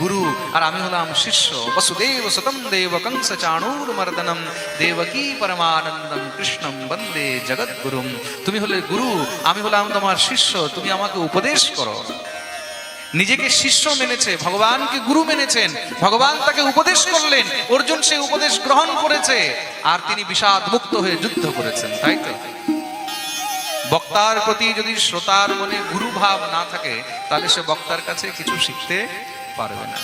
গুরু, আর আমি হলাম শিষ্য। বসুদেব সতম দেব কংস চাণূর মর্দনম। দেবকী পরমানন্দম কৃষ্ণম বন্দে জগৎগুরুম তুমি হলে গুরু, আমি হলাম তোমার শিষ্য, তুমি আমাকে উপদেশ করো। নিজেকে শিষ্য মেনেছে, ভগবানকে গুরু মেনেছেন। ভগবান তাকে উপদেশ করলেন, অর্জুন সেই উপদেশ গ্রহণ করেছে, আর তিনি বিষাদ মুক্ত হয়ে যুদ্ধ করেছেন, তাই তো? বক্তার প্রতি যদি শ্রোতার মনে গুরু ভাব না থাকে, তাহলে সে বক্তার কাছে কিছু শিখতে পারবে না।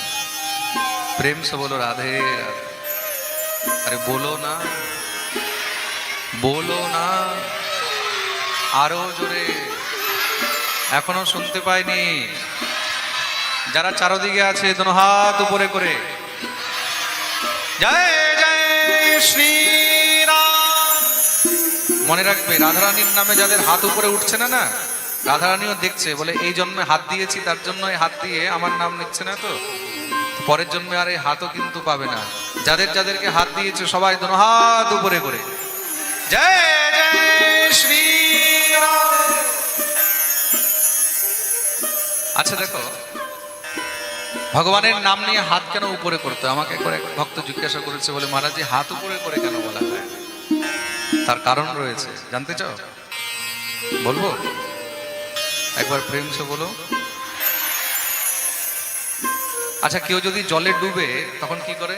প্রেম সে বলো, রাধে। আরে বলো না বলো না। আরও জোরে, এখনও শুনতে পাইনি। যারা চারদিকে আছে দোনো হাত উপরে করে। জয় জয় শ্রীরাম। মনে রাখবে, রাধারানীর নামে যাদের হাত উপরে উঠছে না না? রাধারানীও দেখছে, বলে, এই জন্মে হাত দিয়েছি, তার জন্য হাত দিয়ে আমার নাম নিচ্ছে না তো? পরের জন্মে আর এই হাতও কিন্তু পাবে না। যাদের যাদেরকে হাত দিয়েছে, সবাই দোনো হাত উপরে করে। জয় শ্রীরাম আচ্ছা দেখো, ভগবানের নাম নিয়ে হাত কেন উপরে করতে আমাকে একবার এক ভক্ত জিজ্ঞাসা করেছে, বলে মহারাজ হাত উপরে করে কেন বলা হয়? তার কারণ রয়েছে। জানতে চাও? বলব? একবার প্রেম সে বলো। আচ্ছা কেউ যদি জলে ডুবে, তখন কি করে?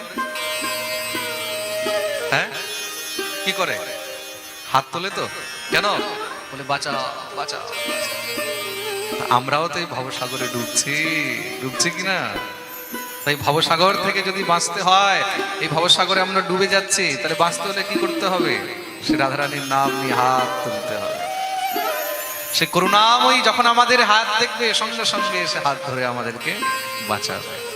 হ্যাঁ? কি করে? হাত তোলে তো। কেন? বলে, বাঁচা বাঁচা। আমরাও তো এই ভবসাগরে ডুবছি। ডুবছি কিনা তাই ভবসাগর থেকে যদি বাঁচতে হয়, এই ভবসাগরে আমরা ডুবে যাচ্ছি, তাহলে বাঁচতে হলে কি করতে হবে? সে রাধারানীর নাম নিয়ে হাত তুলতে হবে। সে করুণাময়ী যখন আমাদের হাত দেখবে, সঙ্গে সঙ্গে এসে হাত ধরে আমাদেরকে বাঁচাবে।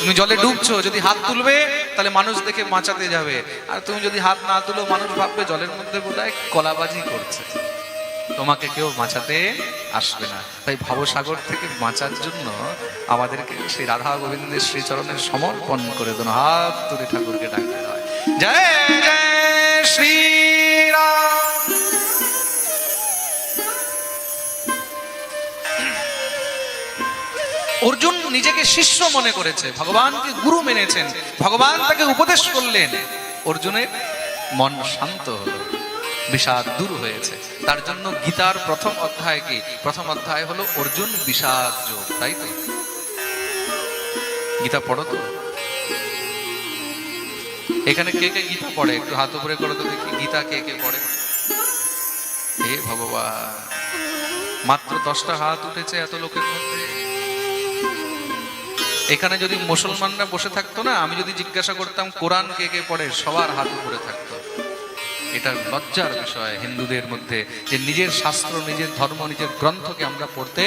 তুমি জলে ডুবছো, যদি হাত তুলবে, তাহলে মানুষ দেখে বাঁচাতে যাবে। আর তুমি যদি হাত না তুলো, মানুষ ভাববে জলের মধ্যে বোধহয় কলাবাজি করছে। তোমাকে কেউ বাঁচাতে আসবে না। তাই ভবসাগর থেকে বাঁচার জন্য আমাদেরকে সেই রাধা গোবিন্দের শ্রীচরণের সমর্পণ করে দেন। হাত তুলে ঠাকুরকে ডাকতে হয়। জয়! নিজেকে শিষ্য মনে করেছে। ভগবানকে গুরু মেনেছেন। ভগবান তাকে উপদেশ করলেন। অর্জুনের মন শান্ত হলো। বিষাদ দূর হয়েছে। তার জন্য গীতার প্রথম অধ্যায় কি? প্রথম অধ্যায় হলো অর্জুন বিষাদ যোগ, তাই তো? গীতা পড়ো তো। এখানে কে কে গীতা পড়ে? একটু হাত উপরে করো তো দেখি, গীতা কে কে পড়ে? হে ভগবান, মাত্র দশটা হাত উঠেছে এত লোকের মধ্যে। এখানে যদি মুসলমানরা বসে থাকতো না, আমি যদি জিজ্ঞাসা করতাম, কোরআন কে কে পড়ে, সবার হাত উপরে থাকতো। এটা লজ্জার বিষয় হিন্দুদের মধ্যে, যে নিজের শাস্ত্র, নিজের ধর্ম, নিজের গ্রন্থকে আমরা পড়তে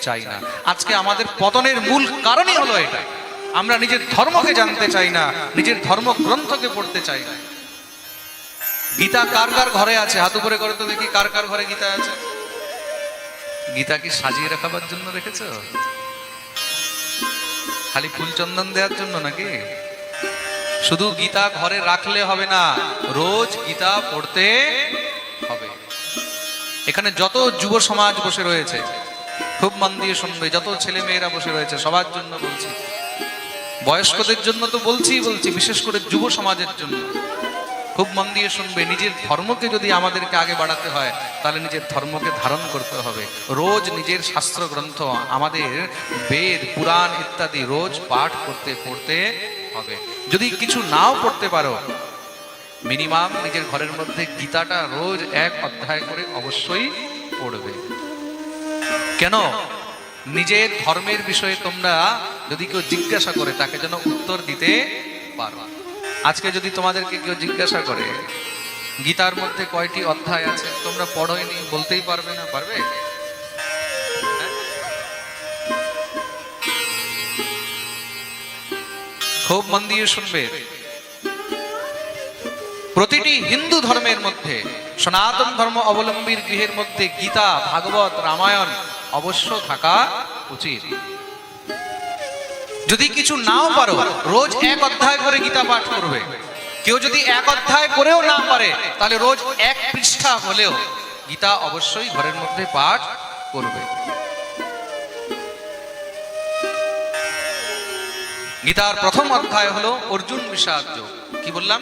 চাই না। আজকে আমাদের পতনের মূল কারণই হলো এটা। আমরা নিজের ধর্মকে জানতে চাই না, নিজের ধর্ম গ্রন্থকে পড়তে চাই না। গীতা কার কার ঘরে আছে? হাত উপরে করে তো দেখি কার কার ঘরে গীতা আছে। গীতা কি সাজিয়ে রাখাবার জন্য রেখেছো? খালি ফুল চন্দন দেওয়ার জন্য নাকি? শুধু গীতা ঘরে রাখলে হবে না, রোজ গীতা পড়তে হবে। এখানে যত যুব সমাজ বসে রয়েছে, খুব মন দিয়ে শুনবে, যত ছেলে মেয়েরা বসে রয়েছে, সবার জন্য বলছি। বয়স্কদের জন্য তো বলছি বলছি, বিশেষ করে যুব সমাজের জন্য। খুব মন দিয়ে শুনবে, নিজের ধর্মকে যদি আমাদেরকে আগে বাড়াতে হয়, তাহলে নিজের ধর্মকে ধারণ করতে হবে। রোজ নিজের শাস্ত্র গ্রন্থ আমাদের বেদ, পুরাণ ইত্যাদি রোজ পাঠ করতে, পড়তে হবে। যদি কিছু নাও পড়তে পারো, মিনিমাম নিজের ঘরের মধ্যে গীতাটা রোজ এক অধ্যায় করে অবশ্যই পড়বে। কেন? নিজের ধর্মের বিষয়ে তোমরা যদি কেউ জিজ্ঞাসা করে, তাকে যেন উত্তর দিতে পারো। আজকে যদি তোমাদেরকে কেউ জিজ্ঞাসা করে, গীতার মধ্যে কয়টি অধ্যায় আছে, তোমরা পড়োইনি, বলতেই পারবে না, পারবে? হ্যাঁ? খুব মন দিয়ে শুনবে। প্রতিটি হিন্দু ধর্মের মধ্যে, সনাতন ধর্ম অবলম্বীর গৃহের মধ্যে গীতা, ভাগবত, রামায়ণ অবশ্য থাকা উচিত। যদি কিছু নাও পারো, রোজ এক অধ্যায় করে গীতা পাঠ করবে। কেউ যদি এক অধ্যায় করেও না পারে, তাহলে রোজ এক পৃষ্ঠা হলেও গীতা অবশ্যই ঘরের মধ্যে পাঠ করবে। গীতার প্রথম অধ্যায় হলো অর্জুন বিষাদ যোগ। কি বললাম?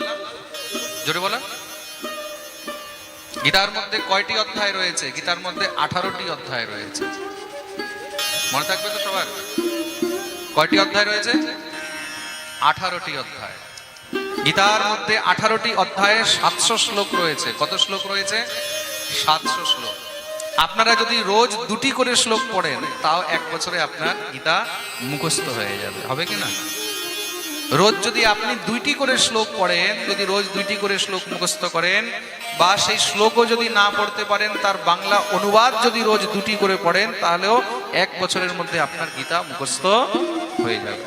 জোরে বলেন। গীতার মধ্যে কয়টি অধ্যায় রয়েছে? গীতার মধ্যে আঠারোটি অধ্যায় রয়েছে। মনে থাকবে তো সবার? কয়টি অধ্যায় রয়েছে? আঠারোটি অধ্যায়। গীতার মধ্যে আঠারোটি অধ্যায়ে সাতশো শ্লোক রয়েছে। কত শ্লোক রয়েছে? সাতশো শ্লোক। আপনারা যদি রোজ দুটি করে শ্লোক পড়েন, তাও এক বছরে আপনার গীতা মুখস্থ হয়ে যাবে। হবে কি না? রোজ যদি আপনি দুইটি করে শ্লোক পড়েন, যদি রোজ দুইটি করে শ্লোক মুখস্থ করেন, বা সেই শ্লোকও যদি না পড়তে পারেন, তার বাংলা অনুবাদ যদি রোজ দুটি করে পড়েন, তাহলেও এক বছরের মধ্যে আপনার গীতা মুখস্থ হয়ে যাবে।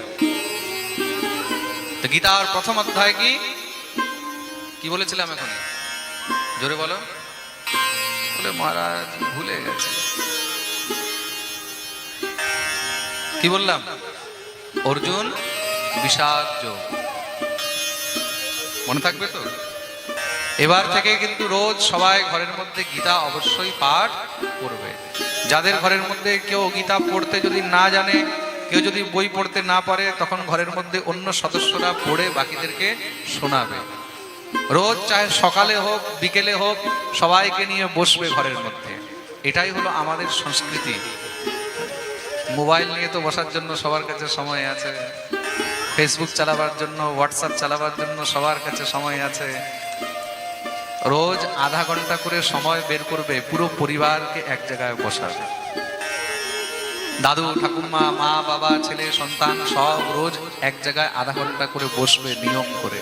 তো গীতার প্রথম অধ্যায় কি? কি বলেছিলাম এখন? জোরে বলো। বলে মহারাজ ভুলে গেছে। কি বললাম? অর্জুন বিষাদ মনে থাকবে তো? এবার থেকে কিন্তু রোজ সবাই ঘরের মধ্যে গীতা অবশ্যই পাঠ করবে। যাদের ঘরের মধ্যে কেউ গীতা পড়তে যদি না জানে কেউ যদি বই পড়তে না পারে, তখন ঘরের মধ্যে অন্য সদস্যরা পড়ে বাকিদেরকে শোনাবে। রোজ চাহে সকালে হোক, বিকেলে হোক, সবাইকে নিয়ে বসবে ঘরের মধ্যে। এটাই হলো আমাদের সংস্কৃতি। মোবাইল নিয়ে তো বসার জন্য সবার কাছে সময় আছে। ফেসবুক চালাবার জন্য হোয়াটসঅ্যাপ চালাবার জন্য সবার কাছে সময় আছে। রোজ আধা ঘণ্টা করে সময় বের করবে পুরো পরিবারকে এক জায়গায় বসাবে। দাদু, ঠাকুমা, মা, বাবা, ছেলে, সন্তান সব রোজ এক জায়গায় আধা ঘণ্টা করে বসবে নিয়ম করে।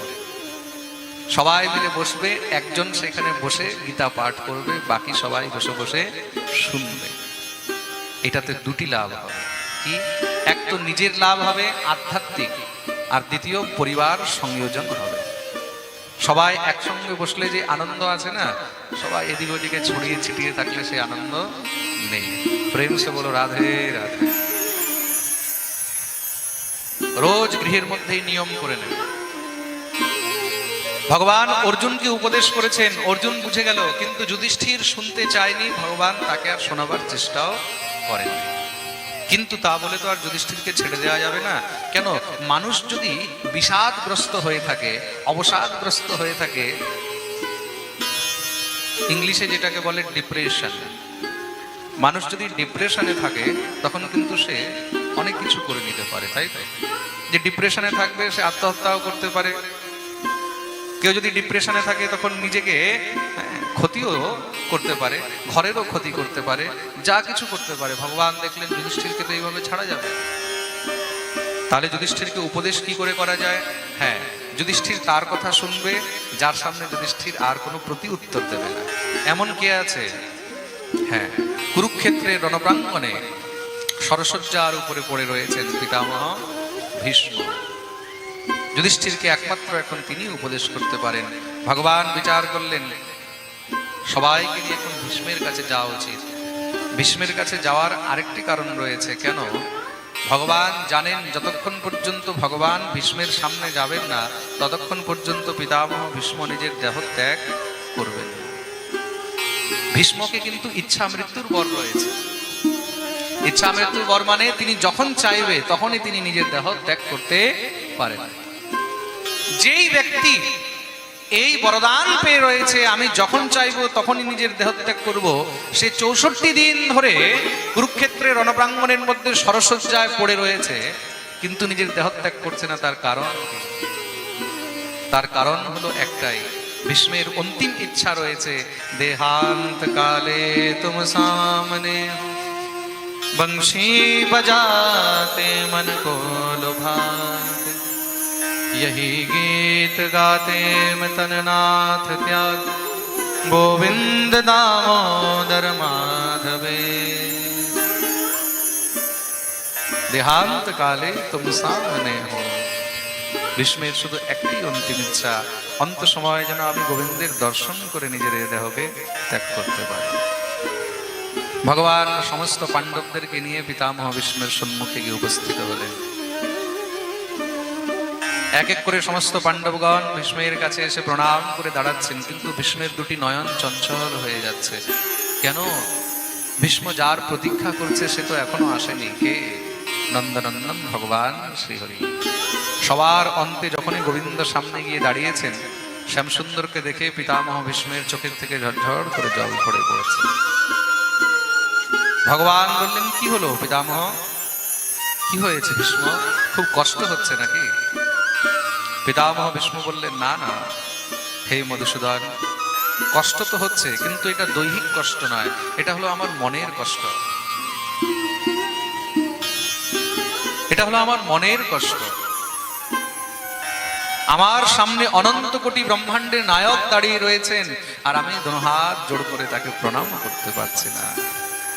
সবাই মিলে বসবে, একজন সেখানে বসে গীতা পাঠ করবে, বাকি সবাই বসে বসে শুনবে। এটাতে দুটি লাভ হবে। কি? এক তো নিজের লাভ হবে আধ্যাত্মিক, আর দ্বিতীয় পরিবার সংযোজন হবে। সবাই একসঙ্গে বসলে যে আনন্দ আছে না, সবাই এদিক ওদিকে ছড়িয়ে ছিটিয়ে থাকলে সেই আনন্দ নেই। প্রেম সে বলো, রাধে রাধে। রোজ গৃহের মধ্যেই নিয়ম করে নেবে। ভগবান অর্জুনকে উপদেশ করেছেন, অর্জুন বুঝে গেল, কিন্তু যুধিষ্ঠির শুনতে চায়নি, ভগবান তাকে আর শোনাবার চেষ্টাও করেন। কিন্তু তা বলে তো আর যুধিষ্ঠিরকে ছেড়ে দেওয়া যাবে না। কেন? মানুষ যদি বিষাদগ্রস্ত হয়ে থাকে, অবসাদগ্রস্ত হয়ে থাকে, ইংলিশে যেটাকে বলে ডিপ্রেশন মানুষ যদি ডিপ্রেশনে থাকে তখন কিন্তু সে অনেক কিছু করে নিতে পারে তাই তো? যে ডিপ্রেশনে থাকবে সে আত্মহত্যাও করতে পারে। কেউ যদি ডিপ্রেশনে থাকে তখন নিজেকে হ্যাঁ, ক্ষতিও করতে পারে ঘরেরও ক্ষতি করতে পারে যা কিছু করতে পারে। ভগবান দেখলেন যুধিষ্ঠিরকে তো এইভাবে ছাড়া যাবে তাহলে যুধিষ্ঠিরকে উপদেশ কি করে করা যায়? হ্যাঁ যুধিষ্ঠির তার কথা শুনবে যার সামনে যুধিষ্ঠির আর কোনো প্রতি উত্তর দেবে না। এমন কে আছে? হ্যাঁ কুরুক্ষেত্রের রণপ্রাঙ্গণে সরসজ্জার উপরে পড়ে রয়েছেন পিতামহ ভীষ্ম। যুধিষ্ঠিরকে একমাত্র এখন তিনি উপদেশ করতে পারেন। ভগবান বিচার করলেন, সবাইকে নিয়ে এখন ভীষ্মের কাছে যাওয়া উচিত। ভীষ্মের কাছে যাওয়ার আরেকটি কারণ রয়েছে, কেন? ভগবান জানেন যতক্ষণ পর্যন্ত ভগবান ভীষ্মের সামনে যাবেন না, ততক্ষণ পর্যন্ত পিতামহ ভীষ্ম নিজের দেহ ত্যাগ করবেন। ভীষ্মকে কিন্তু ইচ্ছা মৃত্যুর বর রয়েছে। ইচ্ছা মৃত্যুর বর মানে তিনি যখন চাইবে, তখনই তিনি নিজের দেহ ত্যাগ করতে পারেন। যেই ব্যক্তি এই বরদান পেয়ে রয়েছে, আমি যখন চাইব, তখনই নিজের দেহত্যাগ করব, সে চৌষট্টি দিন ধরে কুরুক্ষেত্রের রণপ্রাঙ্গণের মধ্যে সরসজ্জায় পড়ে রয়েছে, কিন্তু নিজের দেহত্যাগ করছে না, তার কারণ তার কারণ হলো একটাই। ভীষ্মের অন্তিম ইচ্ছা রয়েছে দেহান্ত কালে তুম সামনে বংশী বজাতে মন কো লুভাতে यही गीत गाते में तननाथ त्याग गोविंद दामोदर माधवे দেহান্ত কালে তুম সামনে হো ভীষ্মের শুধু একটি অন্তিম ইচ্ছা। অন্ত সময় যেন আমি গোবিন্দের দর্শন করে নিজের দেহকে ত্যাগ করতে পারি। ভগবান সমস্ত পাণ্ডবদেরকে নিয়ে পিতামহ ভীষ্মের সম্মুখে গিয়ে উপস্থিত হলেন। এক এক করে সমস্ত পাণ্ডবগণ ভীষ্মের কাছে এসে প্রণাম করে দাঁড়াচ্ছেন, কিন্তু ভীষ্মের দুটি নয়ন চঞ্চল হয়ে যাচ্ছে। কেন? ভীষ্ম যার প্রতীক্ষা করছে সে তো এখনও আসেনি। কে? নন্দনন্দন ভগবান শ্রীহরি। সবার অন্তে যখনই গোবিন্দ সামনে গিয়ে দাঁড়িয়েছেন, শ্যামসুন্দরকে দেখে পিতামহ ভীষ্মের চোখের থেকে ঝরঝর করে জল পড়ে পড়েছে। ভগবান বললেন, কি হলো পিতামহ? কি হয়েছে ভীষ্ম? খুব কষ্ট হচ্ছে নাকি? পিতামহ ভীষ্ম বললেন, না না। হে মধুসূদন, কষ্ট তো হচ্ছে, কিন্তু এটা দৈহিক কষ্ট নয়, এটা হলো আমার মনের কষ্ট। এটা হলো আমার মনের কষ্ট। আমার সামনে অনন্ত কোটি ব্রহ্মাণ্ডের নায়ক দাঁড়িয়ে রয়েছেন, আর আমি হাত জোড় করে তাকে প্রণাম করতে পারছি না।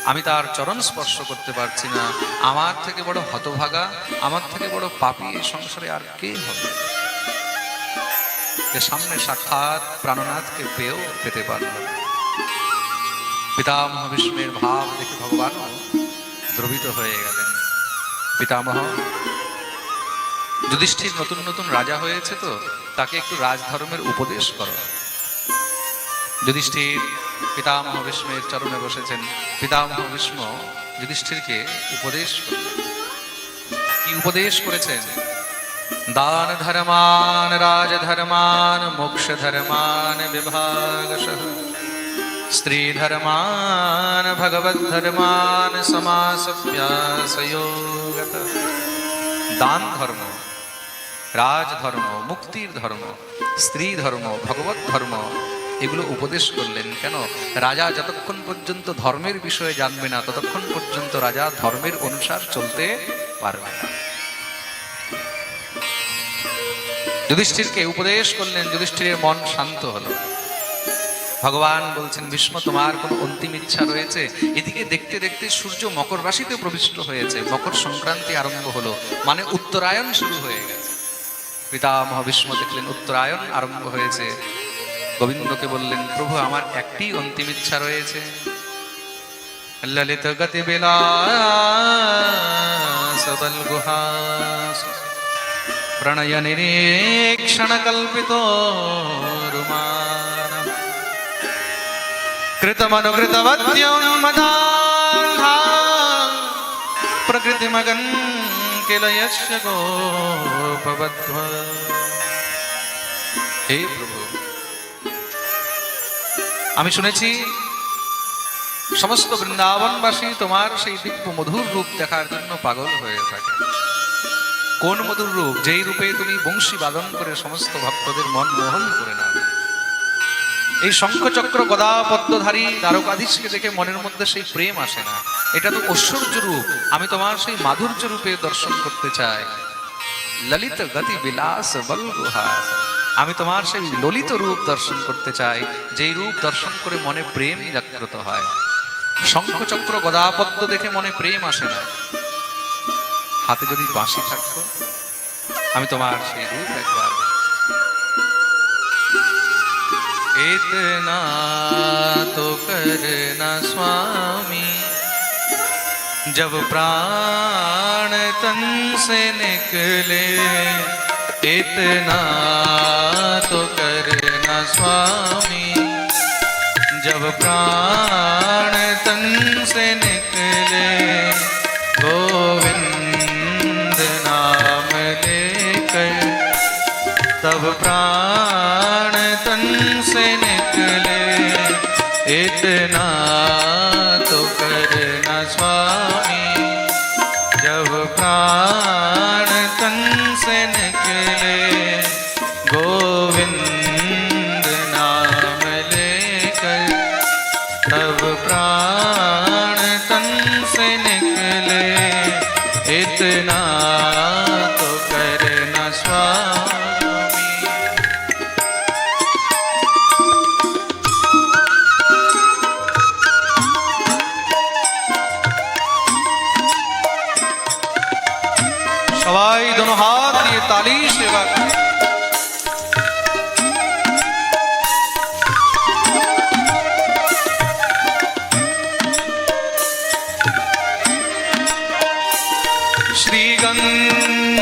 আমি তার চরণ স্পর্শ করতে পারছি না। আমার থেকে বড় হতভাগা, আমার থেকে বড় পাপী এই সংসারে আর কে হবে? যে সামনে সাক্ষাৎ প্রাণনাথকে পেয়েও পেতে পারল। পিতামহ ভীষ্মের ভাব দেখে ভগবান দ্রবিত হয়ে গেলেন। পিতামহ যুধিষ্ঠির নতুন নতুন রাজা হয়েছে তো, তাকে একটু রাজধর্মের উপদেশ করো। যুধিষ্ঠির পিতামহ ভীষ্মের চরণে বসেছেন। পিতামহ ভীষ্ম যুধিষ্ঠিরকে উপদেশ। কি উপদেশ করেছেন? দান ধর্মান রাজধর্মান মোক্ষ ধর্মান, বিভাগশ। স্ত্রী ধর্মান ভগবত ধর্মান সমাসভ্যাসয়োগত দান ধর্ম। রাজধর্ম, মুক্তির ধর্ম, স্ত্রী ধর্ম, ভগবত ধর্ম, এগুলো উপদেশ করলেন কেন? রাজা যতক্ষণ পর্যন্ত ধর্মের বিষয়ে জানবে না, ততক্ষণ পর্যন্ত রাজা ধর্মের অনুসার চলতে পারবে না। যুধিষ্ঠিরকে উপদেশ করলেন, যুধিষ্ঠিরের মন শান্ত হলো। ভগবান বলছেন, ভীষ্ম, তোমার কোনো অন্তিম ইচ্ছা রয়েছে? এদিকে দেখতে দেখতে সূর্য মকর রাশিতে প্রবিষ্ট হয়েছে। মকর সংক্রান্তি আরম্ভ হলো মানে উত্তরায়ণ শুরু হয়ে গেছে পিতা ভীষ্ম দেখলেন, উত্তরায়ণ আরম্ভ হয়েছে। গোবিন্দকে বললেন, প্রভু, আমার একটি অন্তিম ইচ্ছা রয়েছে। ললিত গতি বেলা গুহা। প্রণয় নিরীক্ষণ কল্পিত কৃতমনুকৃতবদ্যম প্রকৃতিমগন किल यस्य गोपवध्व হে প্রভু আমি শুনেছি সমস্ত বৃন্দাবনবাসী তোমার সেই দিব্য মধুর রূপ দেখার জন্য পাগল হয়ে থাকে কোন মধুর রূপ যেই রূপে তুমি বংশী বাদন করে সমস্ত ভক্তদের মন মোহন করে নাও এই শঙ্খচক্র গদা পদ্মধারী দ্বারকাধীশকে দেখে মনের মধ্যে সেই প্রেম আসে না। এটা তো ঐশ্বর্য রূপ। আমি তোমার সেই মাধুর্য রূপে দর্শন করতে চাই। ললিত গতি বিলাস বলগুহাস আমি তোমার সেই ললিত রূপ দর্শন করতে চাই, যেই রূপ দর্শন করে মনে প্রেম জাগ্রত হয়। শঙ্খচক্র গদাপদ্ম দেখে মনে প্রেম আসে না। হাতে যদি বাঁশি থাকতো, আমি তোমার সেই রূপ একবার इतना तो करना स्वामी। जब प्राण तन से निकले, इतना तो करना स्वामी। जब प्राण तन से निकले से निकले। इतना तो करना स्वामी ശ്രീകന്ധ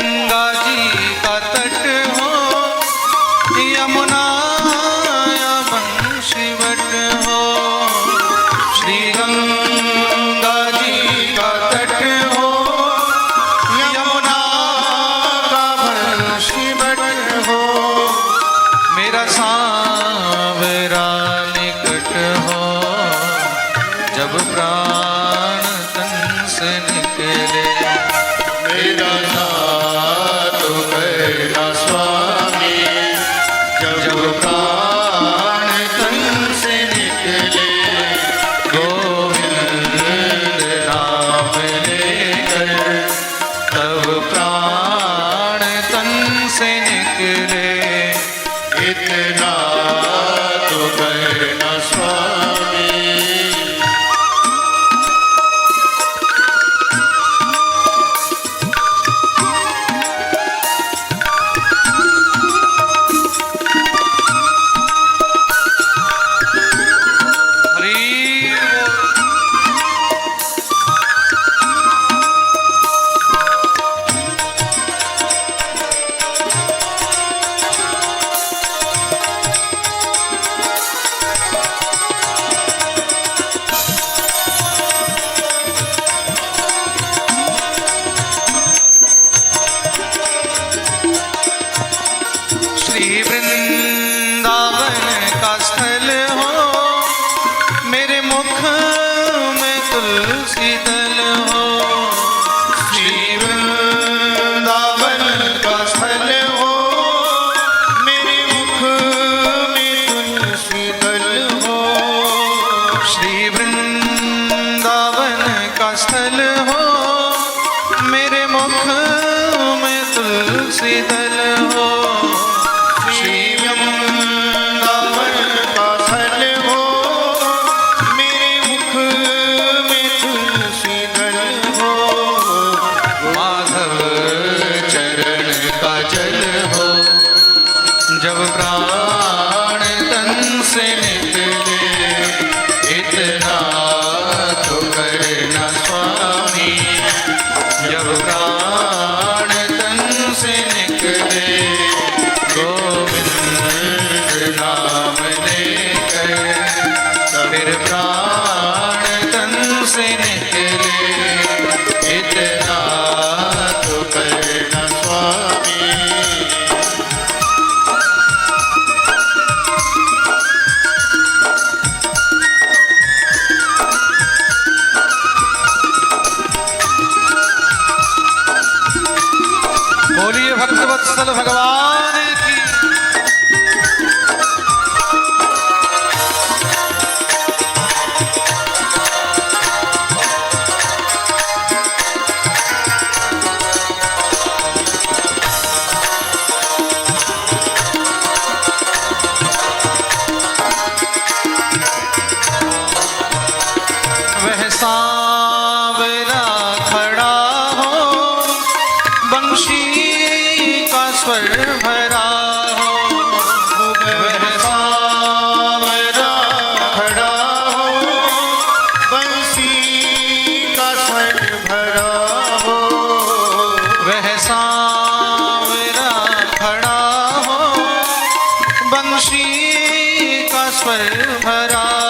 बंशी का स्वर भरा।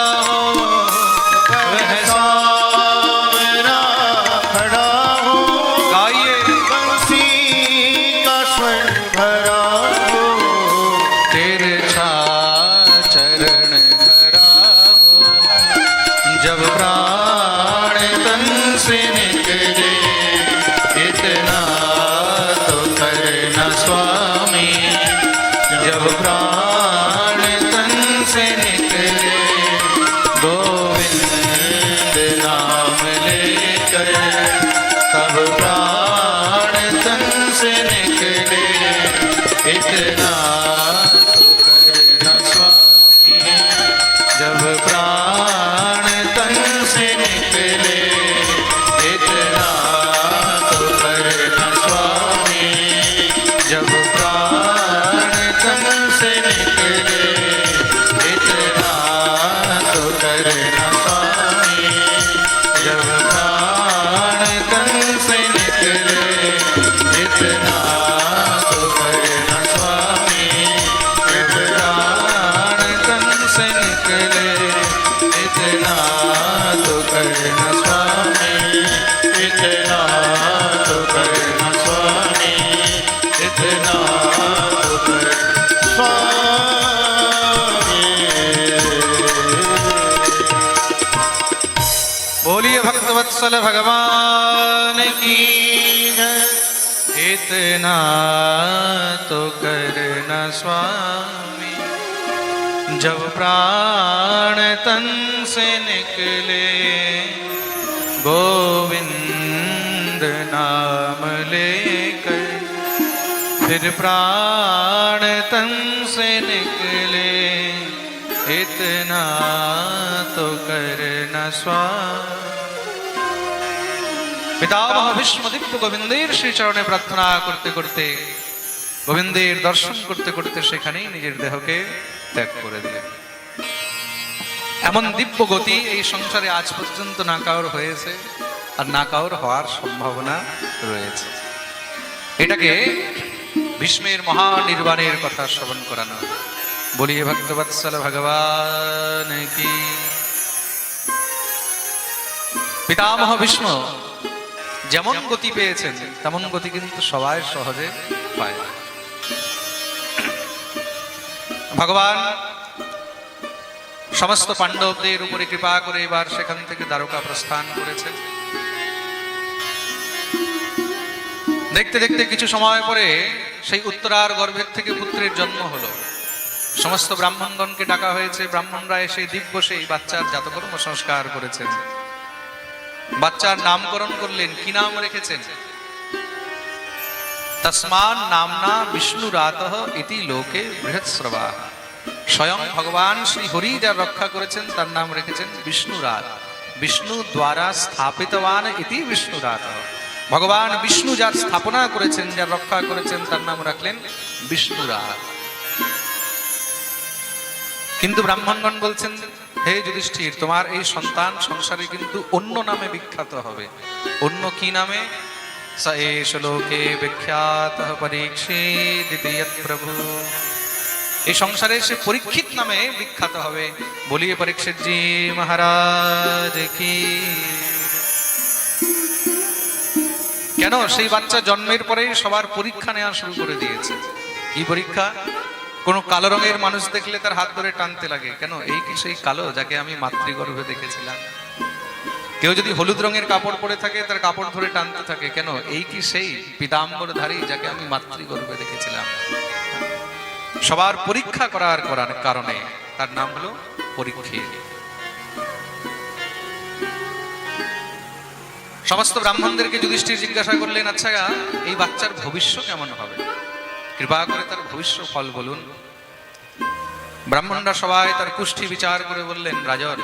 भक्तवत्सल भगवान की इतना तो करना स्वामी। जब प्राण तन से निकले, गोविंद नाम लेकर, फिर प्राण तन से निकले, इतना तो करना स्वामी। পিতামহ ভীষ্ম দিব্য গোবিন্দের শ্রীচরণে প্রার্থনা করতে করতে, গোবিন্দের দর্শন করতে করতে সেখানেই নিজের দেহকে ত্যাগ করে দিলেন। এমন দিব্য গতি এই সংসারে আজ পর্যন্ত না কাউর হয়েছে, আর না কাউর হওয়ার সম্ভাবনা রয়েছে। এটাকে ভীষ্মের মহানির্বাণের কথা শ্রবণ করানো বলিয়ে ভক্তবৎসল ভগবান কি। পিতামহ ভীষ্ম যেমন গতি পেয়েছেন, তেমন গতি কিন্তু সবাই সহজে পায়। ভগবান, সমস্ত পাণ্ডবদের উপরে কৃপা করে এবার সেখান থেকে দ্বারকা প্রস্থান করেছেন। দেখতে দেখতে কিছু সময় পরে সেই উত্তরার গর্ভের থেকে পুত্রের জন্ম হলো। সমস্ত ব্রাহ্মণগণকে ডাকা হয়েছে, ব্রাহ্মণরা এসে দিব্য সেই বাচ্চার জাতকর্ম সংস্কার করেছেন। বাচ্চার নামকরণ করলেন, কি নাম রেখেছেন? তসমান নামনা বিষ্ণু রাত ইতি লোকে বৃহৎস্রবা। স্বয়ং ভগবান শ্রী হরি যার রক্ষা করেছেন, তার নাম রেখেছেন বিষ্ণু রাত। বিষ্ণু দ্বারা স্থাপিতবান ইতি বিষ্ণু রাত। ভগবান বিষ্ণু যার স্থাপনা করেছেন, যার রক্ষা করেছেন, তার নাম রাখলেন বিষ্ণু রাত। কিন্তু ব্রাহ্মণগণ বলছেন হে যুধিষ্ঠির, তোমার এই সন্তান সংসারে কিন্তু অন্য নামে বিখ্যাত হবে। অন্য কি নামে? লোকে বিখ্যাত পরীক্ষিত প্রভু। এই সংসারে সে পরীক্ষিত নামে বিখ্যাত হবে। বলিয়ে পরীক্ষিত জি মহারাজ কি? কেন? সেই বাচ্চা জন্মের পরেই সবার পরীক্ষা নেওয়া শুরু করে দিয়েছে। কি পরীক্ষা? কোন কালো রঙের মানুষ দেখলে তার হাত ধরে টানতে লাগে। কেন? এই কি সেই কালো যাকে আমি মাতৃগর্ভে দেখেছিলাম? কেউ যদি হলুদ রঙের কাপড় পরে থাকে, তার কাপড় ধরে টানতে থাকে। কেন? এই কি সেই পিতাম্বরধারী যাকে আমি মাতৃগর্ভে দেখেছিলাম? সবার পরীক্ষা করার করার কারণে তার নাম হলো পরীক্ষিত সমস্ত ব্রাহ্মণদেরকে যুধিষ্ঠির জিজ্ঞাসা করলেন আচ্ছা এই বাচ্চার ভবিষ্য কেমন হবে? কৃপা করে তার ভবিষ্য ফল বলুন। ব্রাহ্মণরা সবাই তার কুষ্ঠি বিচার করে বললেন রাজন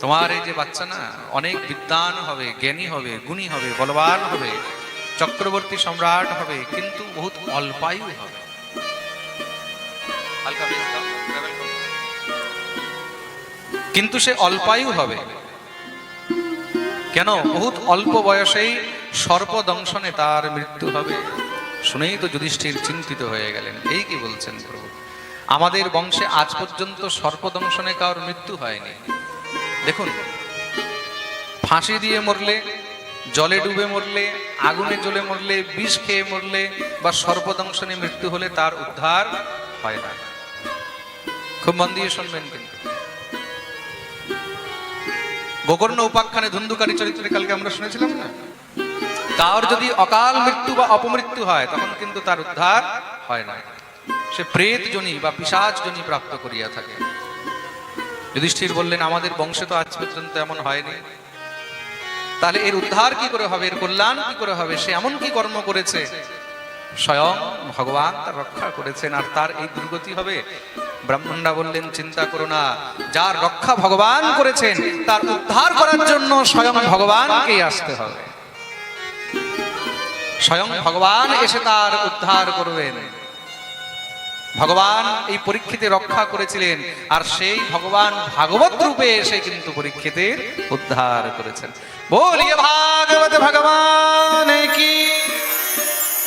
তোমার এই যে বাচ্চা না, অনেক বিদ্বান হবে, জ্ঞানী হবে, গুণী হবে, বলবান হবে, চক্রবর্তী সম্রাট হবে, কিন্তু বহুত অল্পায়ু হবে। কিন্তু সে অল্পায়ু হবে। কেন? বহুত অল্প বয়সেই সর্পদংশনে তার মৃত্যু হবে। শুনেই তো যুধিষ্ঠির চিন্তিত হয়ে গেলেন। এই কি বলছেন প্রভু? আমাদের বংশে আজ পর্যন্ত সর্পদংশনে কারোর মৃত্যু হয়নি। দেখুন, ফাঁসি দিয়ে মরলে, জলে ডুবে মরলে, আগুনে জ্বলে মরলে, বিষ খেয়ে মরলে বা সর্পদংশনে মৃত্যু হলে তার উদ্ধার হয় না। খুব মন দিয়ে শুনবেন কিন্তু। গোকর্ণ উপাখ্যানে ধুন্ধুকারী চরিত্রে কালকে আমরা শুনেছিলাম না? তার যদি অকাল মৃত্যু বা অপমৃত্যু হয়, তখন কিন্তু তার উদ্ধার হয় না। সে প্রেত জনি বা পিসাচ জনি প্রাপ্ত করিয়া থাকে। যুধিষ্ঠির বললেন, আমাদের বংশে তো আজ পর্যন্ত এমন হয়নি। তাহলে এর উদ্ধার কি করে হবে? এর কল্যাণ কি করে হবে? সে এমন কি কর্ম করেছে? স্বয়ং ভগবান তার রক্ষা করেছেন, আর তার এই দুর্গতি হবে। ব্রাহ্মণরা বললেন, চিন্তা করো না, যার রক্ষা ভগবান করেছেন, তার উদ্ধার করার জন্য স্বয়ং ভগবানকেই আসতে হবে। স্বয়ং ভগবান এসে তার উদ্ধার করবেন ভগবান এই পরীক্ষিতে রক্ষা করেছিলেন, আর সেই ভগবান ভাগবত রূপে এসে কিন্তু পরীক্ষিতের উদ্ধার করেছেন। বলিয়ে ভাগবত ভগবান কি?